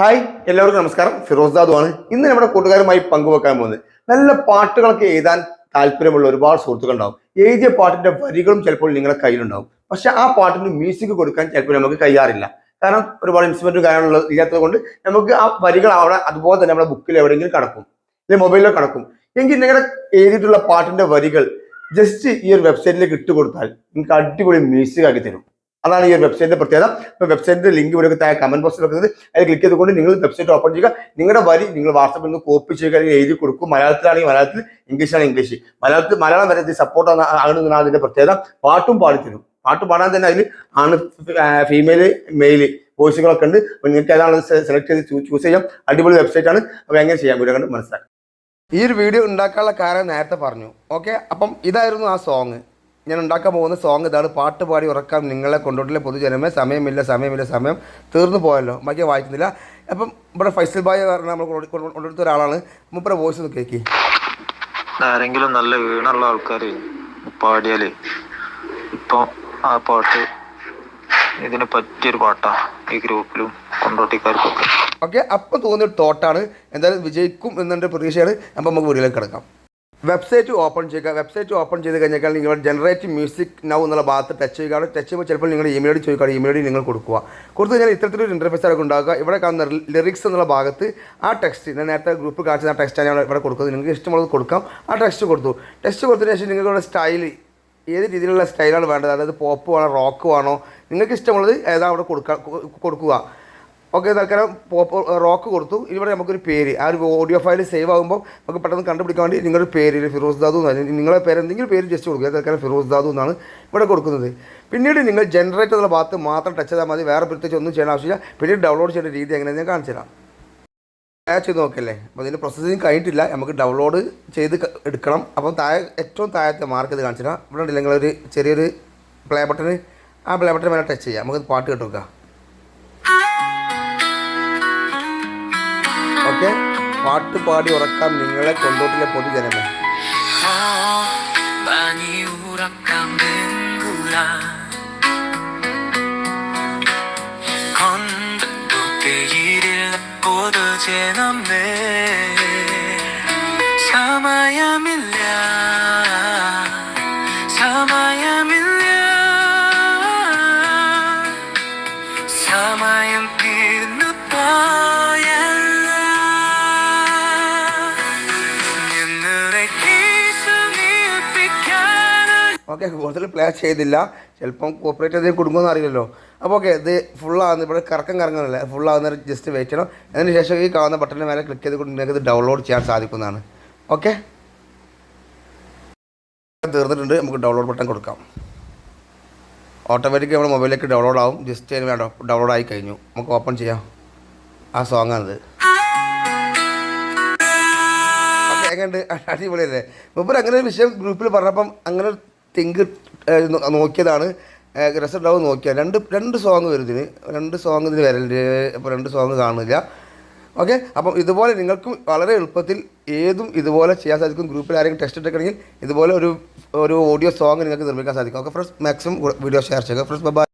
Hi എല്ലാവർക്കും നമസ്കാരം. ഫിറോസ് ദാദു ആണ് ഇന്ന് നമ്മുടെ കൂട്ടുകാരുമായി പങ്കുവെക്കാൻ പോകുന്നത് നല്ല പാട്ടുകളൊക്കെ എഴുതാൻ താല്പര്യമുള്ള ഒരുപാട് സുഹൃത്തുക്കൾ ഉണ്ടാവും എഴുതിയ പാട്ടിന്റെ വരികളും ചിലപ്പോൾ നിങ്ങളുടെ കയ്യിലുണ്ടാവും. പക്ഷെ ആ പാട്ടിന് മ്യൂസിക് കൊടുക്കാൻ ചിലപ്പോൾ നമുക്ക് കഴിയാറില്ല. കാരണം ഒരുപാട് ഇൻസ്ട്രുമെന്റ് കാര്യങ്ങളുള്ള ഇല്ലാത്തത് കൊണ്ട് നമുക്ക് ആ വരികൾ അവിടെ അതുപോലെ തന്നെ നമ്മുടെ ബുക്കിൽ എവിടെയെങ്കിലും കടക്കും. അല്ലെങ്കിൽ മൊബൈലിൽ കടക്കും. എങ്കിൽ നിങ്ങളുടെ എഴുതിയിട്ടുള്ള പാട്ടിന്റെ വരികൾ ജസ്റ്റ് ഈ ഒരു വെബ്സൈറ്റിലേക്ക് ഇട്ട് കൊടുത്താൽ നിങ്ങൾക്ക് അടിപൊളി മ്യൂസിക് ആക്കി തരും. അതാണ് ഈ ഒരു വെബ്സൈറ്റിന്റെ പ്രത്യേകത. ഇപ്പൊ വെബ്സൈറ്റിന്റെ ലിങ്ക് ഇവിടെ താഴെ കമന്റ് ബോക്സിൽ വെക്കുന്നത് അതിൽ ക്ലിക്ക് ചെയ്തുകൊണ്ട് നിങ്ങൾ വെബ്സൈറ്റ് ഓപ്പൺ ചെയ്യുക. നിങ്ങളുടെ വരി നിങ്ങൾ വാട്സപ്പിൽ നിന്ന് കോപ്പി ചെയ്യുക അല്ലെങ്കിൽ എഴുതി കൊടുക്കും മലയാളത്തിലാണെങ്കിൽ മലയാളത്തിൽ ഇംഗ്ലീഷാണെങ്കിൽ ഇംഗ്ലീഷ് മലയാളത്തിൽ മലയാളം വരെ സപ്പോർട്ട് ആകുന്നതാണ് അതിന്റെ പ്രത്യേകത. പാട്ടും പാടിത്തരും പാട്ട് പാടാൻ തന്നെ അതിൽ ആണ് ഫീമെയിൽ മെയിൽ വോയിസുകളൊക്കെ ഉണ്ട്. അപ്പോൾ നിങ്ങൾക്ക് ഏതാണ് സെലക്ട് ചെയ്ത് ചൂസ് ചെയ്യാം. അടിപൊളി വെബ്സൈറ്റ് ആണ്. അപ്പോൾ എങ്ങനെ ചെയ്യാം? വീഡിയോ കണ്ട് മനസ്സിലാക്കാം. ഈ ഒരു വീഡിയോ ഉണ്ടാക്കാനുള്ള കാരണം നേരത്തെ പറഞ്ഞു. ഓക്കെ അപ്പം ഇതായിരുന്നു ആ സോങ് ഞാൻ ഉണ്ടാക്കാൻ പോകുന്ന സോങ് ഇതാണ് പാട്ട് പാടി ഉറക്കാം നിങ്ങളെ കൊണ്ടോട്ടിലെ പൊതുജനമേ. സമയമില്ല സമയമില്ല സമയം. തീർന്നു പോയല്ലോ. ബാക്കി വായിക്കുന്നില്ല. അപ്പം ഇവിടെ ഫൈസൽ ബായ് പറഞ്ഞ നമ്മൾ കൊണ്ടു- കൊണ്ടു- കൊണ്ടുവരുത്ത ഒരാളാണ്. മുപ്പര വോയിസ് ഒന്ന് കേൾക്കി ആരെങ്കിലും നല്ല വീണുള്ള ആൾക്കാർ പാടിയാൽ ഇപ്പൊ ആ പാട്ട് ഇതിന് പറ്റിയൊരു പാട്ടാ ഈ ഗ്രൂപ്പിലും കൊണ്ടോട്ടിക്കാർക്കൊക്കെ. ഓക്കെ അപ്പം തോന്നിയ തോട്ടാണ് എന്തായാലും വിജയിക്കും എന്നൊരു പ്രതീക്ഷയാണ്. അപ്പം നമുക്ക് വീട്ടിലേക്ക് കിടക്കാം. വെബ്സൈറ്റ് ഓപ്പൺ ചെയ്യുക വെബ്സൈറ്റ് ഓപ്പൺ ചെയ്ത് കഴിഞ്ഞാൽ നിങ്ങൾ ജനറേറ്റ് മ്യൂസിക് നൗ എന്നുള്ള ഭാഗത്ത് ടച്ച് ചെയ്യുക അവിടെ ടച്ച് ചെയ്യുമ്പോൾ ചിലപ്പോൾ നിങ്ങൾ ഇമെയിൽ ചോദിക്കുക ഇമെയിൽ നിങ്ങൾ കൊടുക്കുക. കൊടുത്തു കഴിഞ്ഞാൽ ഇത്തരത്തിലൊരു ഇന്റർഫേസ് അവിടെ ഉണ്ടാകുക ഇവിടെ കാണുന്ന ലിറിക്സ് എന്നുള്ള ഭാഗത്ത് ആ ടെക്സ്റ്റ് ഞാൻ നേരത്തെ ഗ്രൂപ്പ് കാണിച്ച ആ ടെക്സ്റ്റ് ഞാൻ ഇവിടെ കൊടുക്കുന്നത്. നിങ്ങൾക്ക് ഇഷ്ടമുള്ളത് കൊടുക്കാം. ആ ടെക്സ്റ്റ് കൊടുത്തു. ടെക്സ്റ്റ് കൊടുത്തതിന് ശേഷം നിങ്ങളുടെ സ്റ്റൈൽ ഏത് രീതിയിലുള്ള സ്റ്റൈലാണ് വേണ്ടത്? അതായത് പോപ്പ് വേണോ റോക്ക് വേണോ നിങ്ങൾക്ക് ഇഷ്ടമുള്ളത് ഏതാ അവിടെ കൊടുക്കുക കൊടുക്കുക. ഓക്കെ തൽക്കാലം റോക്ക് കൊടുത്തു. ഇവിടെ നമുക്കൊരു പേര്. ആ ഒരു ഓഡിയോ ഫയൽ സേവ് ആകുമ്പോൾ നമുക്ക് പെട്ടെന്ന് കണ്ടുപിടിക്കാൻ വേണ്ടി നിങ്ങളുടെ പേര് ഫിറോസ് ദാദു എന്നാണ്. നിങ്ങളുടെ പേര് എന്തെങ്കിലും പേര് ജസ്റ്റ് കൊടുക്കുക. തൽക്കാലം ഫിറോസ് ദാദു എന്നാണ് ഇവിടെ കൊടുക്കുന്നത്. പിന്നീട് നിങ്ങൾ ജനറേറ്റ് എന്നുള്ള ഭാഗത്ത് മാത്രം ടച്ച് ചെയ്താൽ മതി. വേറെ പ്രത്യേകിച്ച് ഒന്നും ചെയ്യേണ്ട ആവശ്യമില്ല. പിന്നീട് ഡൗൺലോഡ് ചെയ്യേണ്ട രീതി എങ്ങനെയാണ് ഞാൻ കാണിച്ചു തരാം. താഴെ ചെയ്ത് നോക്കല്ലേ അപ്പോൾ ഇതിന്റെ പ്രോസസ്സിങ് കഴിഞ്ഞിട്ടില്ല. നമുക്ക് ഡൗൺലോഡ് ചെയ്ത് എടുക്കണം. അപ്പോൾ താഴെ ഏറ്റവും താഴത്തെ മാർക്ക് ഇത് കാണിച്ചു തരാം. ഇവിടെ ഉണ്ടെങ്കിൽ നിങ്ങളൊരു ചെറിയൊരു പ്ലേ ബട്ടൺ ആ പ്ലേ ബട്ടൺ വേണം ടച്ച് ചെയ്യാം. നമുക്ക് പാട്ട് കേട്ട് പാട്ട് പാടി ഉറക്കാം നിങ്ങളെ കൊണ്ടോട്ടിലെ പൊതുജനമേ. 많이 ഓക്കെ കൂടുതൽ പ്ലേ ചെയ്തില്ല. ചിലപ്പം കോപ്പറേറ്റ് ചെയ്ത് കൊടുക്കുമെന്ന് അറിയില്ലല്ലോ. അപ്പോൾ ഓക്കെ ഇത് ഫുള്ളാകുന്ന ഇവിടെ കറക്കം കറങ്ങുന്നില്ല. ഫുള്ളാകുന്ന ജസ്റ്റ് വെയിറ്റ് ചെയ്യണം. അതിന് ശേഷം ഈ കാണുന്ന ബട്ടണിന് മേലെ ക്ലിക്ക് ചെയ്ത് നിങ്ങൾക്ക് ഇത് ഡൗൺലോഡ് ചെയ്യാൻ സാധിക്കുന്നതാണ്. ഓക്കെ? തീർന്നിട്ടുണ്ട്. നമുക്ക് ഡൗൺലോഡ് ബട്ടൺ കൊടുക്കാം. ഓട്ടോമാറ്റിക് നമ്മുടെ മൊബൈലിലേക്ക് ഡൗൺലോഡ് ആവും. ജസ്റ്റ് അതിന് വേണ്ട. ഡൗൺലോഡ് ആയി കഴിഞ്ഞു. നമുക്ക് ഓപ്പൺ ചെയ്യാം. ആ സോങ്ങാണിത് എങ്ങനെയുണ്ട്? അടിപൊളിയല്ലേ? മുമ്പ് അങ്ങനെ ഒരു വിഷയം ഗ്രൂപ്പിൽ പറഞ്ഞപ്പം അങ്ങനെ തിങ്ക് നോക്കിയതാണ്. രസമുണ്ടാവും നോക്കിയാൽ രണ്ട് രണ്ട് സോങ് വരും ഇതിന് രണ്ട് സോങ് ഇതിന് വരലുണ്ട്. അപ്പോൾ രണ്ട് സോങ് കാണില്ല ഓക്കെ അപ്പം ഇതുപോലെ നിങ്ങൾക്കും വളരെ എളുപ്പത്തിൽ ഏതും ഇതുപോലെ ചെയ്യാൻ സാധിക്കും. ഗ്രൂപ്പിൽ ആരെങ്കിലും ടെസ്റ്റ് എടുക്കണമെങ്കിൽ ഇതുപോലെ ഒരു ഒരു ഓഡിയോ സോങ് നിങ്ങൾക്ക് നിർമ്മിക്കാൻ സാധിക്കും. Okay friends maximum video share ചെയ്യുക. Friends bye